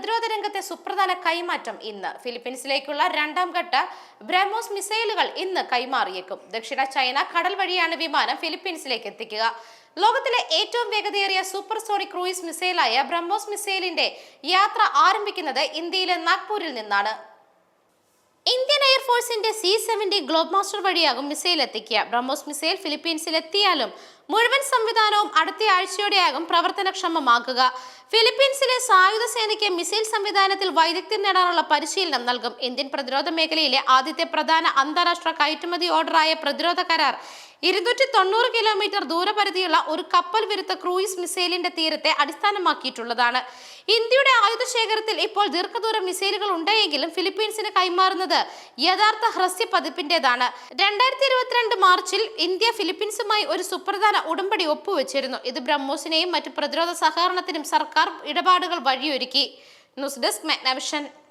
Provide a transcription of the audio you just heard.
പ്രതിരോധ രംഗത്തെ സുപ്രധാന കൈമാറ്റം ഇന്ന്. ഫിലിപ്പീൻസിലേക്കുള്ള രണ്ടാം ഘട്ട ബ്രഹ്മോസ് മിസൈലുകൾ ഇന്ന് കൈമാറിയേക്കും. ദക്ഷിണ ചൈന കടൽ വഴിയാണ് വിമാനം ഫിലിപ്പീൻസിലേക്ക് എത്തിക്കുക. ലോകത്തിലെ ഏറ്റവും വേഗതയേറിയ സൂപ്പർസോണിക് ക്രൂയിസ് മിസൈലായ ബ്രഹ്മോസ് മിസൈലിന്റെ യാത്ര ആരംഭിക്കുന്നത് ഇന്ത്യയിലെ നാഗ്പൂരിൽ നിന്നാണ്. ഇന്ത്യൻ എയർഫോഴ്സിന്റെ സി സെവന്റി ഗ്ലോബ് മാസ്റ്റർ വഴിയാകും മിസൈൽ എത്തിക്കുക ബ്രഹ്മോസ് മിസൈൽ ഫിലിപ്പീൻസിൽ എത്തിയാലും മുഴുവൻ സംവിധാനവും അടുത്ത ആഴ്ചയോടെയാകും പ്രവർത്തനക്ഷമമാക്കുക. ഫിലിപ്പീൻസിലെ സായുധ സേനയ്ക്ക് മിസൈൽ സംവിധാനത്തിൽ വൈദഗ്ധ്യം നേടാനുള്ള പരിശീലനം നൽകും. ഇന്ത്യൻ പ്രതിരോധ മേഖലയിലെ ആദ്യത്തെ പ്രധാന അന്താരാഷ്ട്ര കയറ്റുമതി ഓർഡറായ പ്രതിരോധ കരാർ ഇരുന്നൂറ്റി തൊണ്ണൂറ് കിലോമീറ്റർ ദൂരപരിധിയുള്ള ഒരു കപ്പൽ വിരുദ്ധ ക്രൂയിസ് മിസൈലിന്റെ തീരത്തെ അടിസ്ഥാനമാക്കിയിട്ടുള്ളതാണ്. ഇന്ത്യയുടെ ആയുധ ശേഖരത്തിൽ ഇപ്പോൾ ദീർഘദൂര മിസൈലുകൾ ഉണ്ടെങ്കിലും ഫിലിപ്പീൻസിന് കൈമാറുന്നത് യഥാർത്ഥ ഹ്രസ്യ പതിപ്പിന്റേതാണ് രണ്ടായിരത്തി ഇരുപത്തിരണ്ട് മാർച്ചിൽ ഇന്ത്യ ഫിലിപ്പീൻസുമായി ഒരു സുപ്രധാന ഉടമ്പടി ഒപ്പുവെച്ചിരുന്നു. ഇത് ബ്രഹ്മോസിനെയും മറ്റു പ്രതിരോധ സഹകരണത്തിനും സർക്കാർ ഇടപാടുകൾ വഴിയൊരുക്കി. News desk Magnavision.